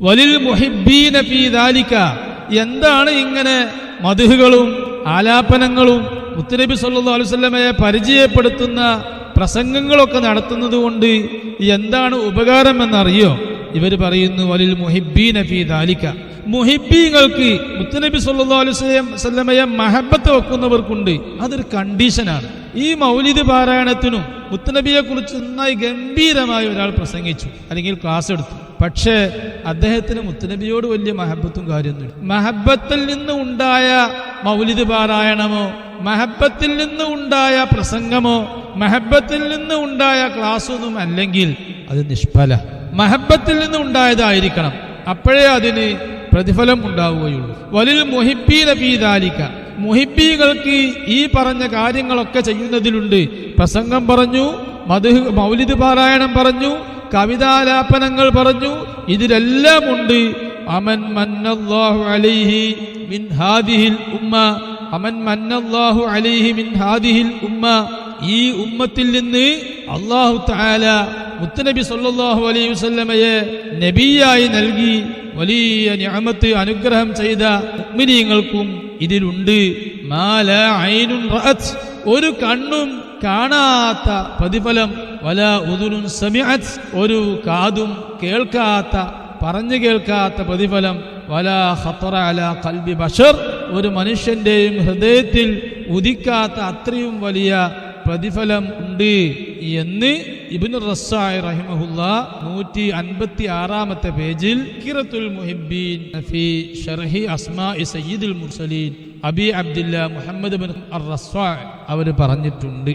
വലിൽ മുഹിബീന ഫീ എന്താണ് ഇങ്ങനെ മധുഹുകളും ആലാപനങ്ങളും? മുത്തുനബി സല്ലല്ലാഹു അലൈഹി വസല്ലമയെ പരിചയപ്പെടുത്തുന്ന പ്രസംഗങ്ങളൊക്കെ നടത്തുന്നത് കൊണ്ട് എന്താണ് ഉപകാരം എന്നറിയോ ഇവർ പറയുന്നു വലിൽ മുഹിബീന ഫീ ദാലിക. മുഹിബീങ്ങൾക്ക് മുത്തുനബി സല്ലല്ലാഹു അലൈഹി വസല്ലമയെ മഹബത്ത് വെക്കുന്നവർക്കുണ്ട്. അതൊരു കണ്ടീഷനാണ് ഈ മൗലിദ് പാരായണത്തിനും മുത്തനബിയെ കുറിച്ച് നന്നായി ഗംഭീരമായി ഒരാൾ പ്രസംഗിച്ചു അല്ലെങ്കിൽ ക്ലാസ് എടുത്തു. പക്ഷേ അദ്ദേഹത്തിന് മുത്തനബിയോട് വലിയ മഹബത്തും കാര്യമൊന്നുമില്ല. മഹബത്തിൽ നിന്ന് ഉണ്ടായ മൗലിദ് പാരായണമോ മഹബത്തിൽ നിന്ന് ഉണ്ടായ പ്രസംഗമോ മഹബത്തിൽ നിന്ന് ഉണ്ടായ ക്ലാസ്സൊന്നും അല്ലെങ്കിൽ അത് നിഷ്ഫല. മഹബത്തിൽ നിന്ന് ഉണ്ടായതായിരിക്കണം. അപ്പോഴേ അതിന് പ്രതിഫലം ഉണ്ടാവുകയുള്ളൂ. വലിൽ മുഹിബീന പീതാലിക്ക മുഹിബീകൾക്ക് ഈ പറഞ്ഞ കാര്യങ്ങളൊക്കെ ചെയ്യുന്നതിലുണ്ട്. പ്രസംഗം പറഞ്ഞു മധു മൗലിദ് പാരായണം പറഞ്ഞു കവിതാലാപനങ്ങൾ പറഞ്ഞു. ഇതിലെല്ലാം ഉണ്ട് അമൻ മന്നല്ലാഹു അലൈഹി മിൻ ഹാദിഹിൽ ഉമ്മ. അമൻ മന്നല്ലാഹു അലൈഹി മിൻ ഹാദിഹിൽ ഉമ്മ. ഈ ഉമ്മത്തിൽ നിന്ന് അള്ളാഹു തആല മുത്തനബി സല്ലാഹു അലൈ വസല്ലമയെ നബിയായി നൽകി വലിയ ഞാമത്ത് അനുഗ്രഹം ചെയ്ത മുഅ്മിനീങ്ങൾക്കും ഇതിലുണ്ട്. മാല ഐനുൻ ഒരു കണ്ണും കാണാത്ത പ്രതിഫലം വല ഉദുനും സമിഅത്ത് ഒരു കാതും കേൾക്കാത്ത പറഞ്ഞു കേൾക്കാത്ത പ്രതിഫലം വല ഖത്തറ അല കൽബി ബഷർ ഒരു മനുഷ്യന്റെയും ഹൃദയത്തിൽ ഉദിക്കാത്ത അത്രയും വലിയ പ്രതിഫലം ഉണ്ട് എന്ന് ഇബ്നു റസ്സായി റഹിമഹുല്ല നൂറ്റി അൻപത്തി ആറാമത്തെ പേജിൽ കിറത്തുൽ മുഹിബീൻ നഫി ഷർഹി അസ്മാ സയ്യിദുൽ മുർസലീൻ അബി അബ്ദില്ല മുഹമ്മദ് ബിൻ അർ റസ്സാ അവർ പറഞ്ഞിട്ടുണ്ട്.